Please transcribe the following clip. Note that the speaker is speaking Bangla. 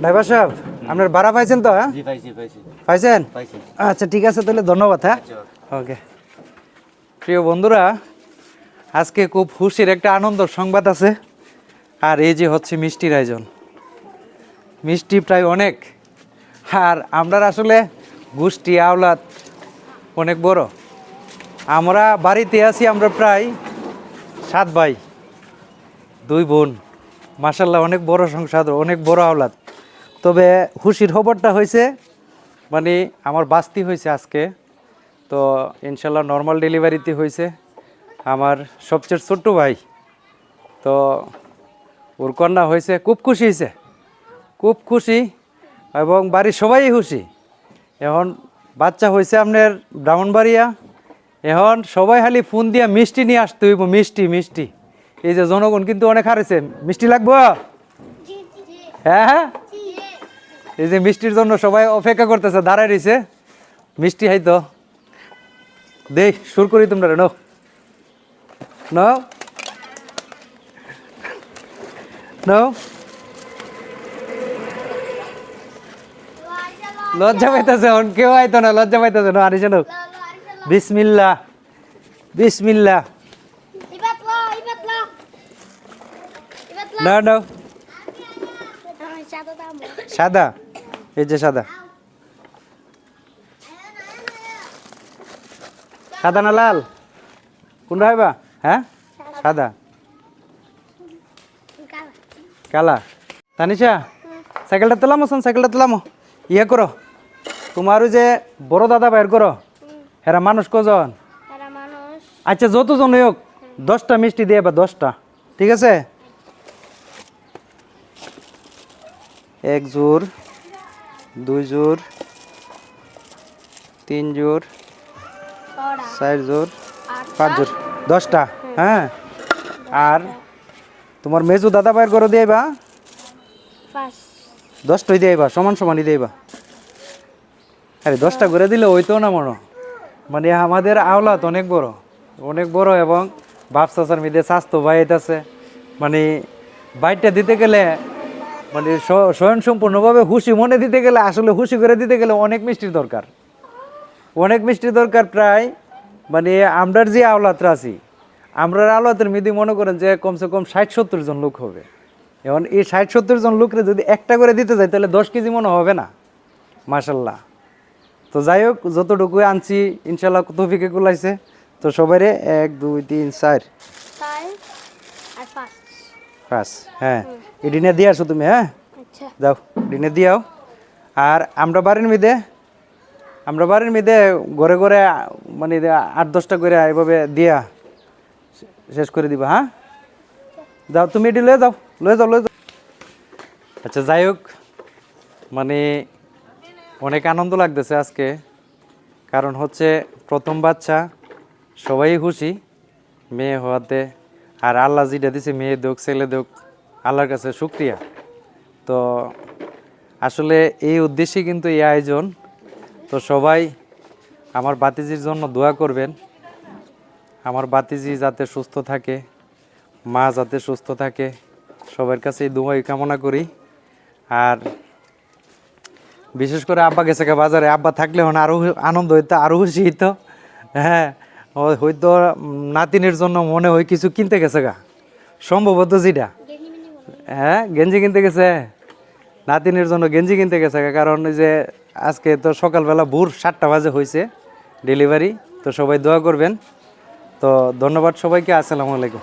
ড্রাইভার সাহেব আপনার ভাড়া পাইছেন তো হ্যাঁ? পাইছেন? আচ্ছা ঠিক আছে তাহলে ধন্যবাদ হ্যাঁ? ওকে। প্রিয় বন্ধুরা আজকে খুব খুশির একটা আনন্দ সংবাদ আছে। আর এই যে হচ্ছে মিষ্টির আয়োজন। মিষ্টি প্রায় অনেক। আর আমরা আসলে গোষ্ঠী আওলাদ অনেক বড়। আমরা বাড়িতে আছি আমরা প্রায় সাত ভাই দুই বোন। মাসাল্লাহ অনেক বড় সংসার অনেক বড় আওলাদ। তবে খুশির খবরটা হয়েছে মানে আমার বাস্তি হয়েছে আজকে। তো ইনশাল্লাহ নর্মাল ডেলিভারিতে হয়েছে আমার সবচেয়ে ছোট্ট ভাই। তো ওর কন্যা হয়েছে খুব খুশি হয়েছে। খুব খুশি এবং বাড়ির সবাই খুশি। এখন বাচ্চা হয়েছে আপনার ব্রাহ্মণবাড়িয়া। এখন সবাই খালি ফোন দিয়া মিষ্টি নিয়ে আসতে হইব মিষ্টি মিষ্টি। এই যে জনগণ কিন্তু অনেক হারেছে মিষ্টি লাগবো? হ্যাঁ হ্যাঁ। এই যে মিষ্টির জন্য সবাই অপেক্ষা করতেছে দাঁড়ায় রয়েছে মিষ্টি হাইতো দেখ সুর করি তোমরা নো নো নো লজ্জা পাইতেছে এখন কেউ আইতো না লজ্জা পাইতেছে। না আনিস না বিসমিল্লা বিসমিল্লা. না না. সাদা। এই যে সাদা। সাদা না লাল? কোনটা হইবা? হ্যাঁ? সাদা। কালা। তানিশা সাইকেলটা তোলামো শোন সাইকেলটা তোলামো। ইয়ে করো। তোমার যে বড় দাদা বাইর করো। হেরা মানুষ কজন? আচ্ছা যতজন হোক দশটা মিষ্টি দিয়ে বা দশটা। ঠিক আছে? এক জোর দুই জোর তিন জোর চার জোর পাঁচ জোর দশটা হ্যাঁ। আর তোমার মেজু দাদা বাইর করো দিয়ে বা Pas. দশটাই দিয়ে সমান সমানই দিয়ে আরে দশটা করে দিলে ওইতো না মনো। মানে আমাদের আওলাত অনেক বড় অনেক বড় এবং বাপ চাচার মেয়েদের স্বাস্থ্য বাইতেছে মানে বাইকটা দিতে গেলে মানে স- স্বয়ং সম্পূর্ণভাবে খুশি মনে দিতে গেলে আসলে খুশি করে দিতে গেলে অনেক মিষ্টির দরকার। অনেক মিষ্টির দরকার প্রায়। মানে আমরার যে আওলাতরা আছি আমরার আওলাতের মিদি মনে করেন যে কমসে কম ষাট সত্তর জন লোক হবে। এখন এই ষাট সত্তর জন লোকরে যদি একটা করে দিতে যায় তাহলে দশ কেজি মনে হবে না। মাসাল্লাহ তো যাই হোক যতটুকু আনছি ইনশাল্লাহ তফিকে কুলাইছে। তো সবাই এক দুই তিন চার. পাঁচ। হ্যাঁ। ডিনে দিয়ে আসো তুমি হ্যাঁ? Acha. যাও ডিনে দিয়াও আর আমরা বাড়ির মেয়েদে আমরা বাড়ির মেয়েদে ঘরে ঘরে মানে আট দশটা করে এভাবে দিয়া শেষ করে দিবা হ্যাঁ? যাও তুমি এটি লয়ে যাও লয়ে যাও লয়ে যাও। আচ্ছা যাই হোক মানে অনেক আনন্দ লাগতেছে আজকে। কারণ হচ্ছে প্রথম বাচ্চা সবাই খুশি মেয়ে হওয়াতে। আর আল্লাহ যেটা দিছে মেয়ে দোক ছেলে দোক আল্লাহর কাছে শুক্রিয়া। তো আসলে এই উদ্দেশ্যে কিন্তু এই আয়োজন। তো সবাই আমার বাতিজির জন্য দোয়া করবেন। আমার বাতিজি যাতে সুস্থ থাকে, মা যাতে সুস্থ থাকে, সবার কাছে এই দোয়াই কামনা করি। আর বিশেষ করে আব্বা গেছে বাজারে, আব্বা থাকলে হন আরও আনন্দ হইতো আরও খুশি হইতো। হ্যাঁ হয়তো নাতিনের জন্য মনে হয় কিছু কিনতে গেছে গা। সম্ভবত যেটা. হ্যাঁ গেঞ্জি কিনতে গেছে। নাতিনের জন্য গেঞ্জি কিনতে গেছে, কারণ ওই যে আজকে তো সকালবেলা ভোর সাতটা বাজে হয়েছে ডেলিভারি তো সবাই দোয়া করবেন। তো ধন্যবাদ সবাইকে, আসসালামু আলাইকুম।